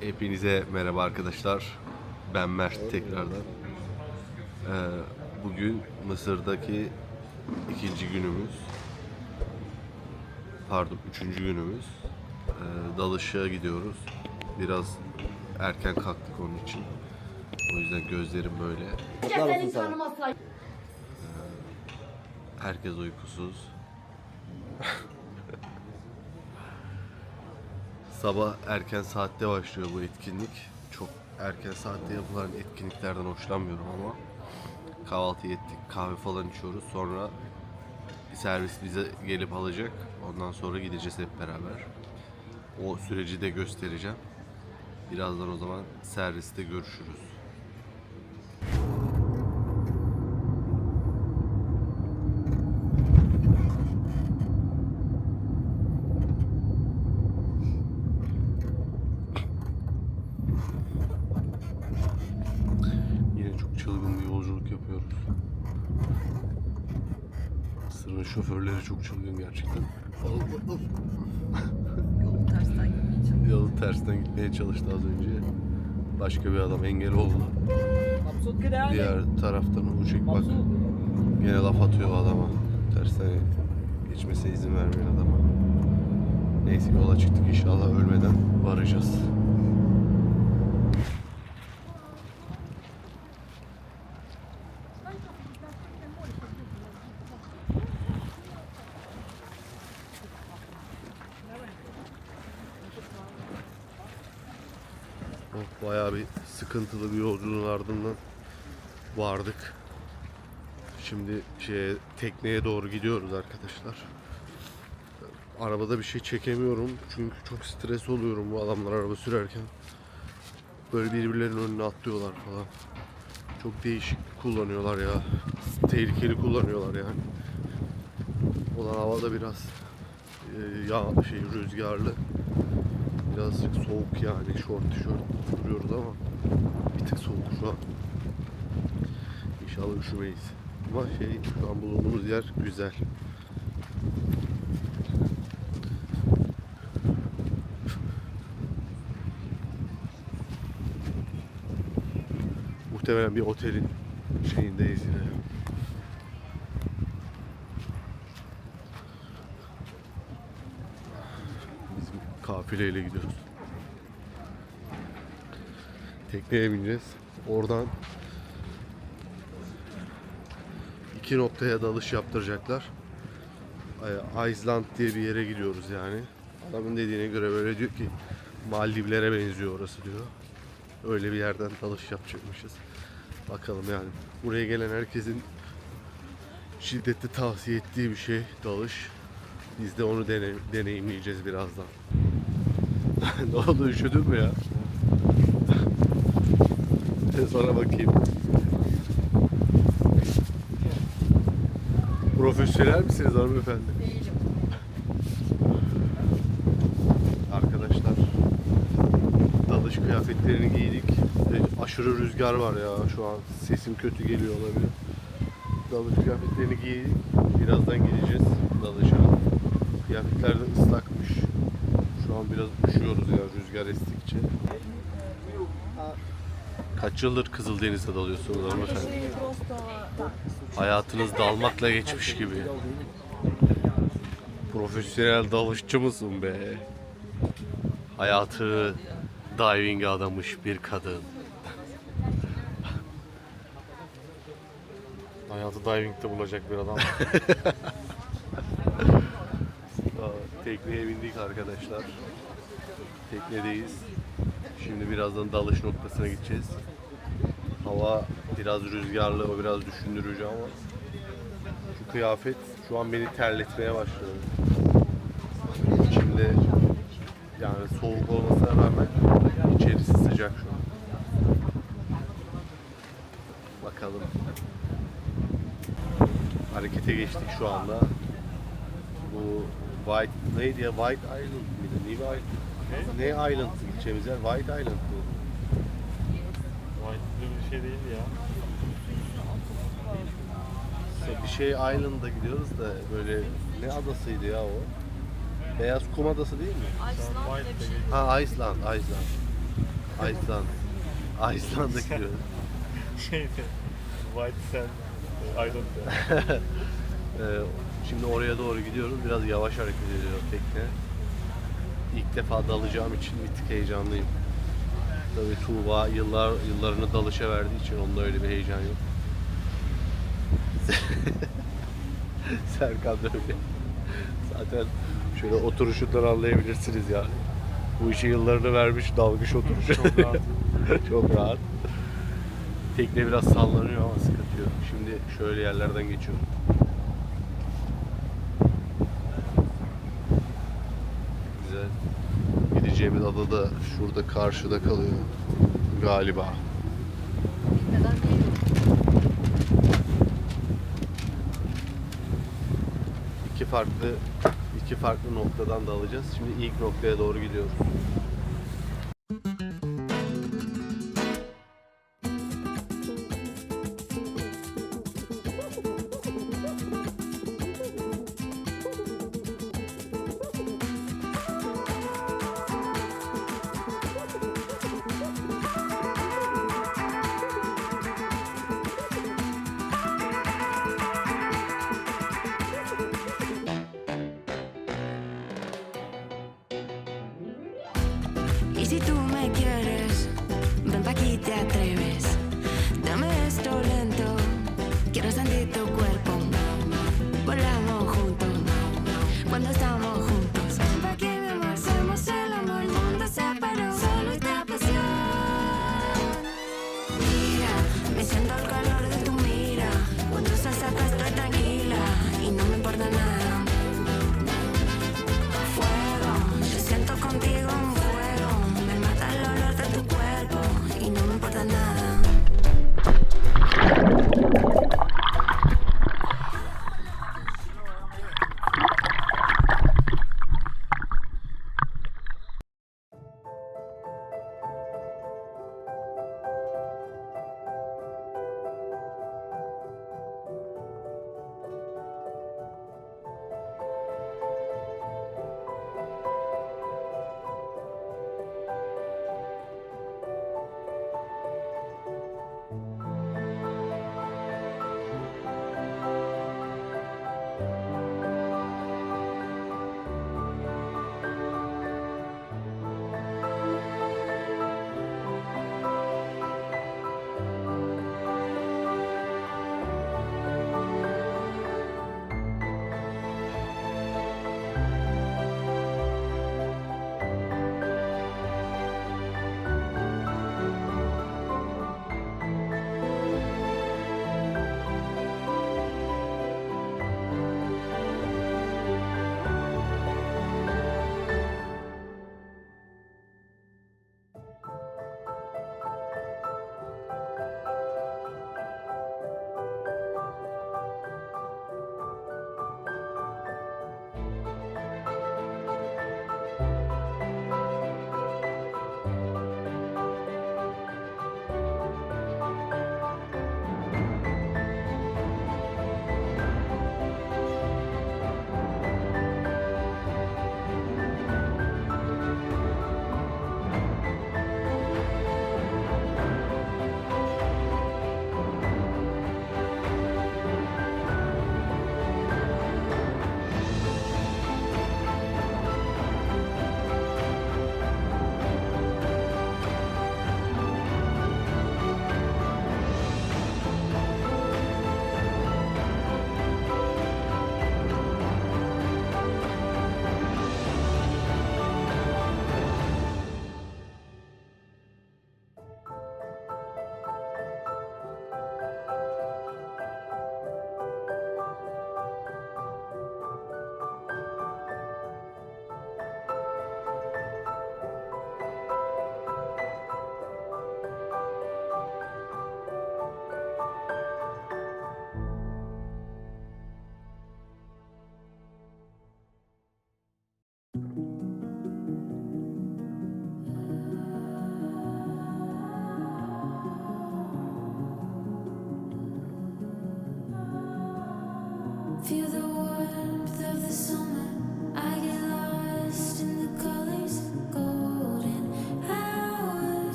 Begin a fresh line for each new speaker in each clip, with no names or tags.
Hepinize merhaba arkadaşlar. Ben Mert tekrardan. Ee, bugün Mısır'daki ikinci günümüz. Pardon, üçüncü günümüz. Ee, dalışa gidiyoruz. Biraz erken kalktık onun için. O yüzden gözlerim böyle.
Tanımasaydı.
Herkes uykusuz. Sabah erken saatte başlıyor bu etkinlik. Çok erken saatte yapılan etkinliklerden hoşlanmıyorum ama kahvaltı ettik, kahve falan içiyoruz. Sonra servis bize gelip alacak. Ondan sonra gideceğiz hep beraber. O süreci de göstereceğim. Birazdan o zaman serviste görüşürüz. Yine çok çılgın bir yolculuk yapıyoruz. Buranın şoförleri çok çılgın gerçekten.
Yolu tersten gitmeye çalıştı.
Yolu tersten gitmeye çalıştı az önce. Başka bir adam engel oldu. Diğer taraftan uçak bak. Gene laf atıyor adama. Tersten geçmese izin vermeyen adama. Neyse yola çıktık inşallah ölmeden varacağız. Sıkıntılı bir yolculuğun ardından vardık. Şimdi şeye tekneye doğru gidiyoruz arkadaşlar. Arabada bir şey çekemiyorum çünkü çok stres oluyorum bu adamlar araba sürerken. Böyle birbirlerinin önüne atlıyorlar falan. Çok değişik kullanıyorlar ya. Tehlikeli kullanıyorlar yani. Olan havada biraz e, ya şey rüzgarlı. Birazcık soğuk yani. Şort tişört duruyoruz ama bir tık soğuk şu an. İnşallah üşümeyiz. Ama şey şu an bulunduğumuz yer güzel. Muhtemelen bir otelin şeyindeyiz yine. Biz bir kafileyle gidiyoruz. Tekneye bineceğiz. Oradan iki noktaya dalış yaptıracaklar. Iceland diye bir yere gidiyoruz yani. Adamın dediğine göre böyle diyor ki Maldivlere benziyor orası diyor. Öyle bir yerden dalış yapacakmışız. Bakalım yani. Buraya gelen herkesin şiddetli tavsiye ettiği bir şey dalış. Biz de onu dene- deneyimleyeceğiz birazdan. ne oldu üşüdün mü ya? Sana bakayım. Profesyonel misiniz hanımefendi?
Değilim.
Arkadaşlar dalış kıyafetlerini giydik. Aşırı rüzgar var ya şu an. Sesim kötü geliyor olabilir. Dalış kıyafetlerini giydik. Birazdan gideceğiz dalışa. Kıyafetler de ıslakmış. Şu an biraz üşüyoruz ya rüzgar estikçe. Kaç yıldır Kızıldeniz'de dalıyorsunuz hanımefendi? Hayatınız dalmakla geçmiş gibi. Profesyonel dalışçı mısın be? Hayatı diving'e adamış bir kadın.
Hayatı diving'de bulacak bir adam.
Tekneye bindik arkadaşlar. Teknedeyiz. Şimdi birazdan dalış noktasına gideceğiz. Hava biraz rüzgarlı, o biraz düşündürücü ama şu kıyafet şu an beni terletmeye başladı. İçimde yani soğuk olmasına rağmen içerisi sıcak şu an. Bakalım. Harekete geçtik şu anda. Bu White neydi ya White Island mıydı? Ne White? Ne? ne Island gideceğimiz? White Island mı?
Bir şey değil ya.
İşte bir şey Island'a gidiyoruz da böyle ne adasıydı ya o? Beyaz kum adası değil mi?
Iceland bir şey.
Ha Iceland, Iceland. Iceland. Iceland'a gidiyoruz.
Şeydi. White Sand Island.
Ee, şimdi oraya doğru gidiyoruz. Biraz yavaş hareket ediyor tekne. İlk defa dalacağım için bir tık heyecanlıyım. Tabii Tuğba yıllar yıllarını dalışa verdiği için onda öyle bir heyecan yok. Serkan da öyle. Zaten şöyle oturuşundan anlayabilirsiniz yani. Bu işe yıllarını vermiş dalgıç oturuşu.
Çok rahat.
Çok rahat. Tekne biraz sallanıyor ama sıkıntı yok. Şimdi şöyle yerlerden geçiyorum. Güzel. Gideceğimiz ada da şurada karşıda kalıyor. Galiba. İki farklı iki farklı noktadan da alacağız. Şimdi ilk noktaya doğru gidiyoruz.
Si tú me quieres,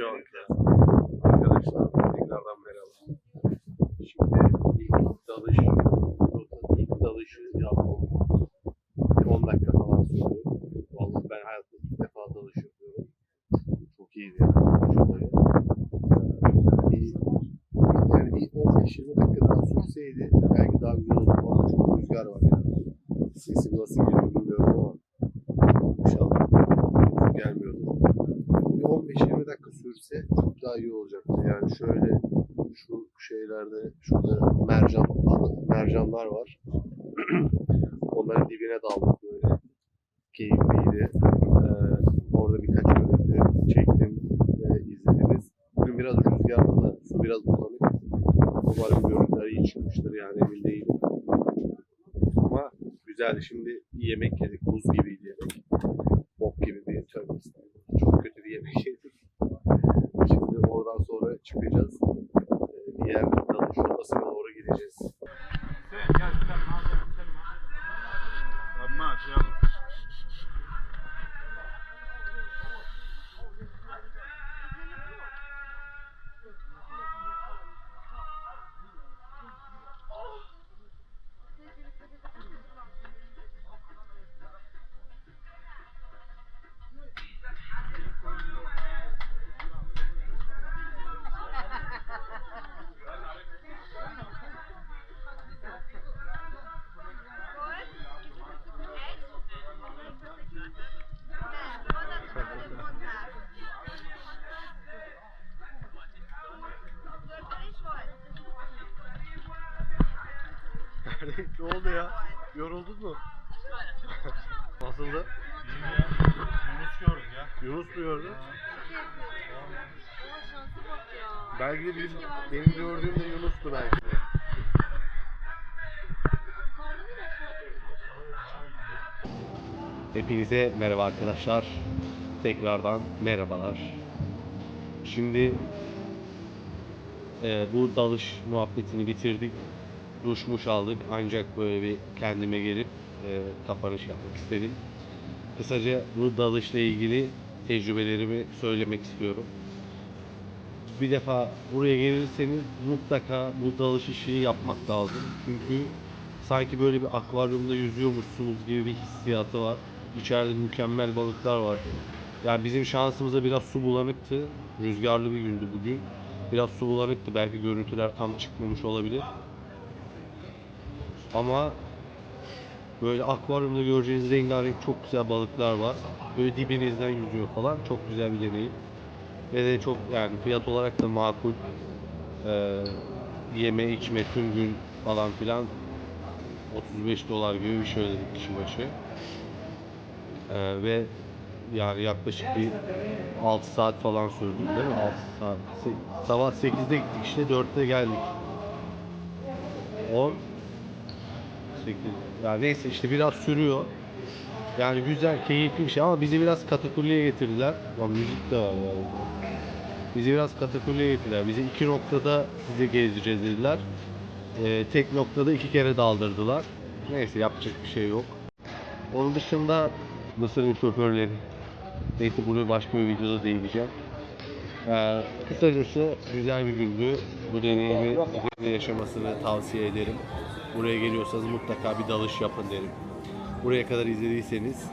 çok.
Arkadaşlar tekrardan merhaba. Şimdi ilk dalış, ilk dalışı yapmam 10 dakika falan sürdü. Vallahi ben hayatımda ilk defa dalış yapıyorum. Çok iyiydi yani dalış olayı. Ee, bir, yani bir 15-20 dakika daha sürseydi belki daha güzel olurdu ama çok rüzgar var yani. Sesim nasıl geliyor bilmiyorum ama inşallah kötü gelmiyordur. Bir 15-20 dakika sürse çok daha iyi olacaktı. Yani şöyle şeylerde şurada mercan mercanlar var. Onların dibine daldık böyle. Keyifliydi. Ee, orada birkaç görüntü çektim ve izlediniz. Bugün biraz rüzgarlı su biraz bulanık. Umarım görüntüler iyi çıkmıştır yani emin değilim. Ama güzeldi. Şimdi yemek yedik. Buz gibiydi yemek. Bok gibi bir tövbe estağfurullah. Çok kötü bir yemek yedik. Şimdi oradan sonra çıkacağız. Dalış rotasına doğru gideceğiz. Yoruldun mu? Nasıldı?
Yunus gördük ya.
Yunus mu gördün? Belki de benim, benim gördüğüm de Yunus'tu belki de. Hepinize merhaba arkadaşlar. Tekrardan merhabalar. Şimdi e, bu dalış muhabbetini bitirdik. Duşmuş aldık ancak böyle bir kendime gelip e, kapanış yapmak istedim. Kısaca bu dalışla ilgili tecrübelerimi söylemek istiyorum. Bir defa buraya gelirseniz mutlaka bu dalış işini yapmak lazım. Çünkü sanki böyle bir akvaryumda yüzüyormuşsunuz gibi bir hissiyatı var. İçeride mükemmel balıklar var. Yani bizim şansımıza biraz su bulanıktı. Rüzgarlı bir gündü bugün. Biraz su bulanıktı. Belki görüntüler tam çıkmamış olabilir. Ama böyle akvaryumda göreceğiniz rengarenk çok güzel balıklar var. Böyle dibinizden yüzüyor falan. Çok güzel bir deneyim. Ve de çok yani fiyat olarak da makul. Ee, yeme içme tüm gün falan filan 35 dolar gibi bir şey ödedik kişi başı. Ee, ve yani yaklaşık bir 6 saat falan sürdü değil mi? 6 saat. Se- sabah 8'de gittik işte 4'te geldik. 10 8 yani neyse işte biraz sürüyor. Yani güzel, keyifli bir şey ama bizi biraz Katakulli'ye getirdiler. Lan müzik de var yani. Bizi biraz Katakulli'ye getirdiler. Bizi iki noktada size gezdireceğiz dediler. Ee, tek noktada iki kere daldırdılar. Neyse yapacak bir şey yok. Onun dışında Mısır'ın şoförleri. Neyse bunu başka bir videoda değineceğim. Ee, kısacası güzel bir gündü. Bu deneyimi yaşamasını tavsiye ederim. Buraya geliyorsanız mutlaka bir dalış yapın derim. Buraya kadar izlediyseniz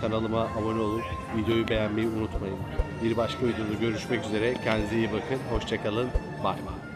kanalıma abone olup videoyu beğenmeyi unutmayın. Bir başka videoda görüşmek üzere. Kendinize iyi bakın. Hoşçakalın. Bay bay.